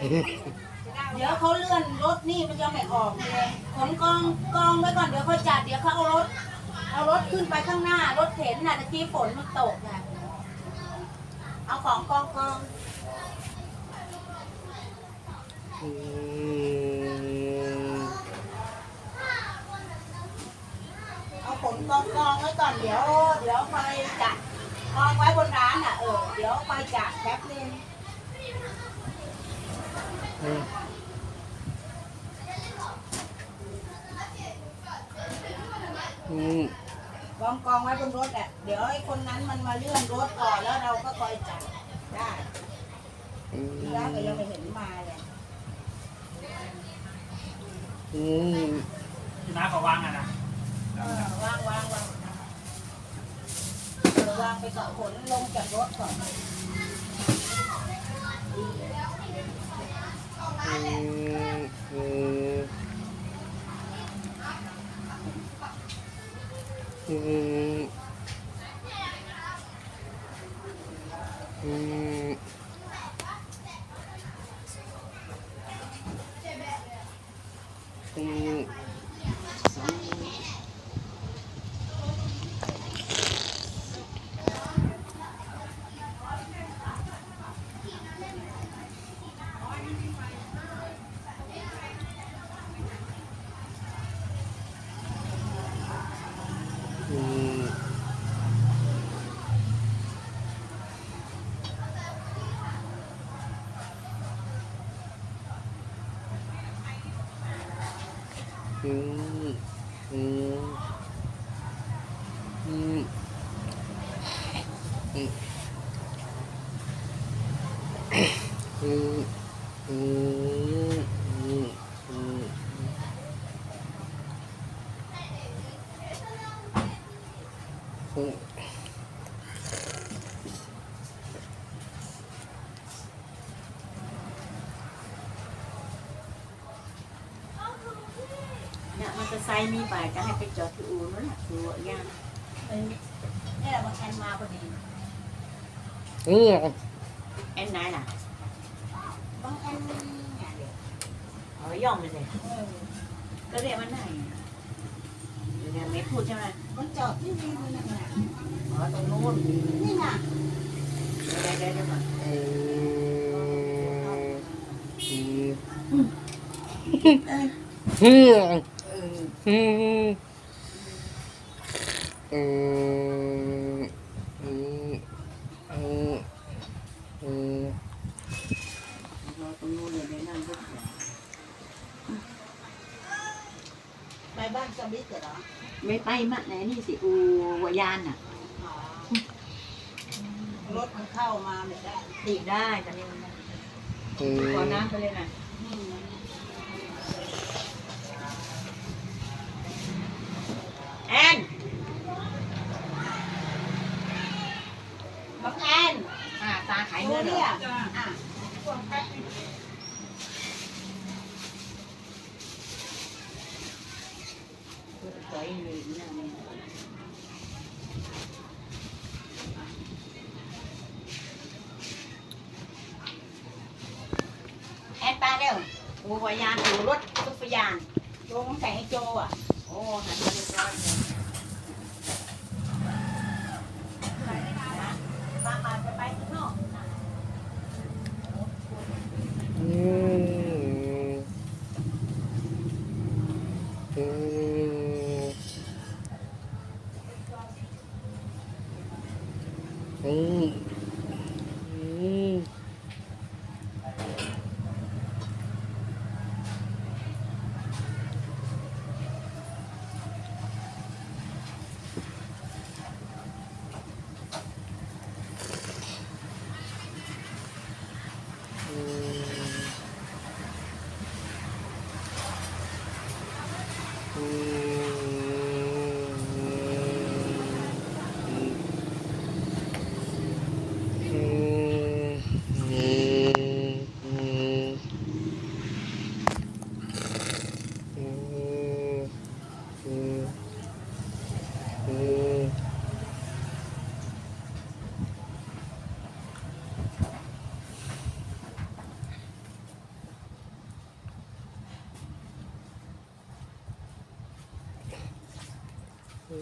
เดี๋ยวเขาเลื่อนรถนี่มันยังไม่ออกเลยขนกองกองไว้ก่อนเดี๋ยวเขาจัดเดี๋ยวเขาเอารถ เอารถขึ้นไปข้างหน้ารถเข็นน่ะตะกี้ฝนมันตกน่ะเอาของกองกองเอาขนกองกองไว้ก่อนเดี๋ยว เดี๋ยวไปจัดกองไว้บนร้านอะเออเดี๋ยวไปจัดแป๊บนึง อืมกองกองไว้บนรถอะเดี๋ยวไอ้คนนั้นมันมาเลื่อนรถก่อนแล้วเราก็คอยจัดได้อืมที่ร้านก็ยังไม่เห็นมาเลยอืมที่น้าเขาวางอะนะเออวางวางวางเออวางไปก่อนขนลงจากรถก่อน อืมอืมอืมอืมอื มอืมอืมอืมอืมเนี่ยมอเตอร์ไซค์มีบ่ายจะให้ไปจอดที่อู่นั่นแหละดูย่างเออนี่แหละมาแคนมาพอดีอืมแอนไหนล่ะต้องแอนเนี่ยเดี๋ยวเอาไว้ย่อมเลยสิเออก็เรียกมันไหนเดี๋ยวเนี่ยไม่พูดใช่ไหมมันจอดที่นี่มันน่ะนะอ๋อตรงนู้นนี่น่ะเดี๋ยวเดี๋ยวเดี๋ยวก่อนอืมอืมเออ อืมอืมอืมอืมอืมรอตรงนู้นเลยเดี๋ยวนั่งรถเดี๋ยวไปบ้านสมิธเหรอไม่ไปมะไหนนี่สิอูวายานอะ อ๋อรถมันเข้ามาไม่ได้ตีบได้แตอนนี้มันอืมขอน้ำไปเลยนะอืม an. Món an. À ta hãy nữa rồi à. em ba đâu mua vài giàn mua lốt chút vài giàn vô món cày hay à 哦还差六十二块 ไอ้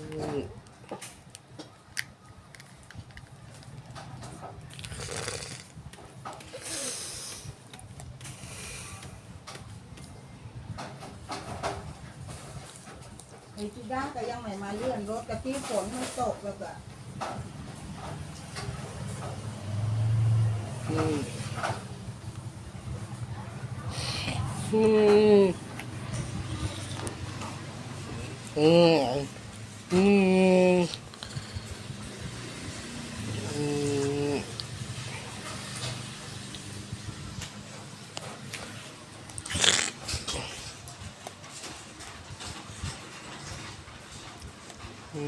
จุด้าก็ยังไม่มาเลื่อนรถกะที่ฝนมันตกแล้วก็อืมอืมอืมอืมอืม อืมอืมอืมอืม เ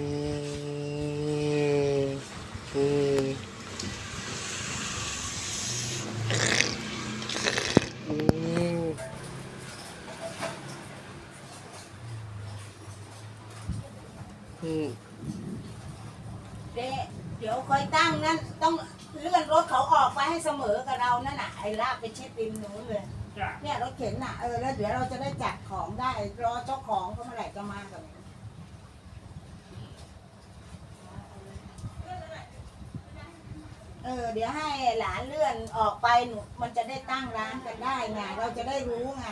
ดะเดี๋ยวคอยตั้งนั่นต้องเลื่อนรถเขาออกไปให้เสมอกับเรานั่นน่ะไอ้ลากไปชิดริมนู้นเลยจ้ะเนี่ยรถเข็นน่ะเออแล้วเดี๋ยวเราจะได้จัดของได้รอเจ้าของเขาเมื่อไหร่จะมากัน เออเดี๋ยวให้หลานเลื่อนออกไปหนูมันจะได้ตั้งร้านกันได้ไงเราจะได้รู้ไง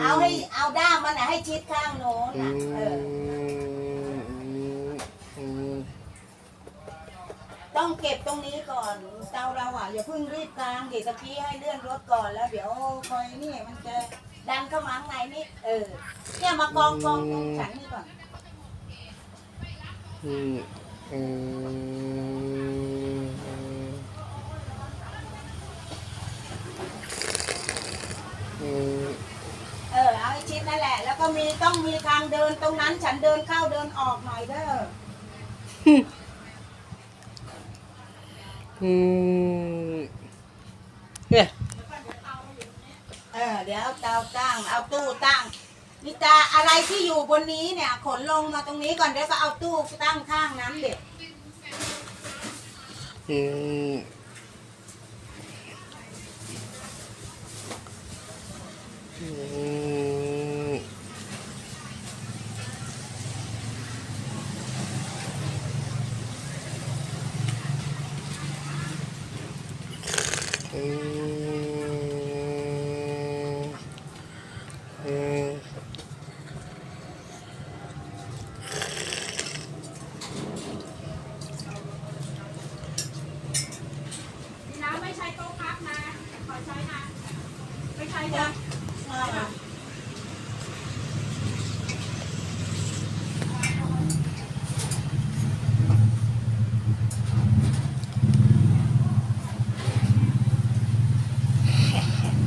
เอาให้เอาด้ามมันน่ะให้ชิดข้างโน้นอืน่ะมเอออืม ต้องเก็บตรงนี้ก่อนเตาเราอะอย่าเพิ่งรีบกลางเดี๋ยวตะกี้ให้เลื่อนรถก่อนแล้วเดี๋ยวคอยนี่มันจะดันเข้ามาข้างในนี่เออเนี่ยมากองกองตรงฉันนี่ก่อนอืมอืมอืมเออเอาให้ชิดนั่นแหละ แล้วก็มีต้องมีทางเดินตรงนั้นฉันเดินเข้าเดินออกหน่อยเด้อ อืมเนี่ยเออเดี๋ยวเอาเตาตั้ง เอาตู้ตั้งนิตาอะไรที่อยู่บนนี้เนี่ย ขนลงมาตรงนี้ก่อนเดี๋ยวก็เอาตู้ตั้งข้างนั้นเด็กอืมอืมอืมอืม นี่นะไม่ใช่โต๊ะพักนะ ขอใช้นะ ไม่ใช่ จ้ะ นะ อ่า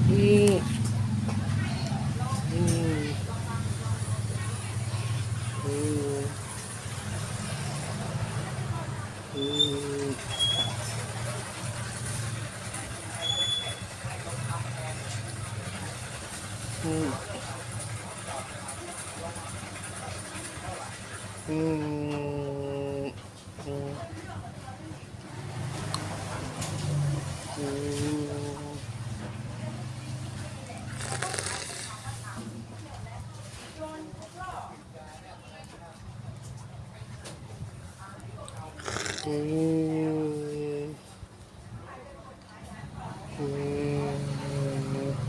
อืมอืมอืมอืม อืมอืมอืมอืมอืมอืมอืม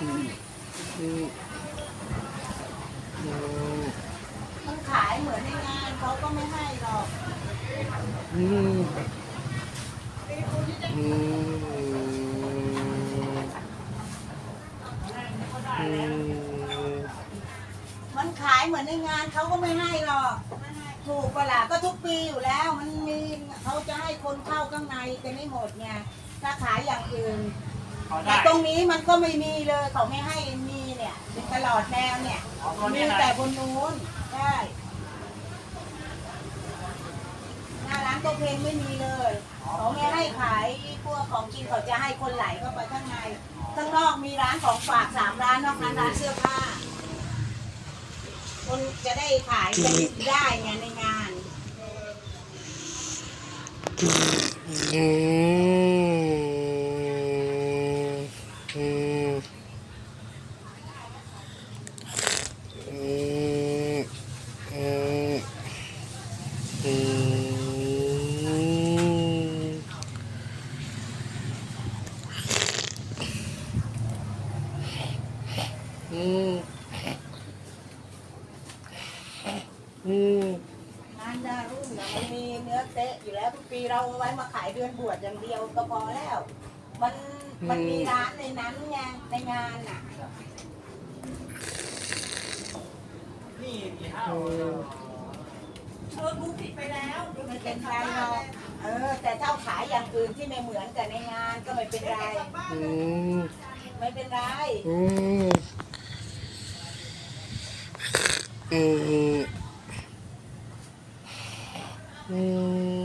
อืมอื มันขายเหมือนในงานเขาก็ไม่ให้หรอกอืมอืมอืมมันขายเหมือนในงานเขาก็ไม่ให้หรอกถูกปะล่ะก็ทุกปีอยู่แล้ว มันมีเขาจะให้คนเข้าข้างในกันไม่หมดไงถ้าขายอย่างอื่น แต่ตรงนี้มันก็ไม่มีเลยเขาไม่ให้มี ตลอดแนวเนี่ยอ๋อตัวมีเนี้ยนะแต่บนนู้นใช่หน้าร้านโต๊ะเพลงไม่มีเลยอเขาไม่ให้ขายพวกของกินเขาจะให้คนไหลเข้าไปข้างในข้างนอกมีร้านของฝากสามร้านนอกนั้นร้านเสื้อผ้า คนจะได้ขายจะได้ไงในงานอืมอืมอืมอืมอืมอืมอืม งานดารุ่งนะมันมีเนื้อเตะอยู่แล้วทุกปีเราเอาไว้มาขายเดือนบวชอย่างเดียวก็พอแล้ว มันมันมีร้านในนั้นไงในงานน่ะ นี่กี่ห้าอืมเออกูผิดไปแล้วไม่เป็นไรหรอกเออ แต่เจ้าขายอย่างอื่นที่ไม่เหมือนกับในงานก็ไม่เป็นไรอืมไม่เป็นไรอืมอืมอืม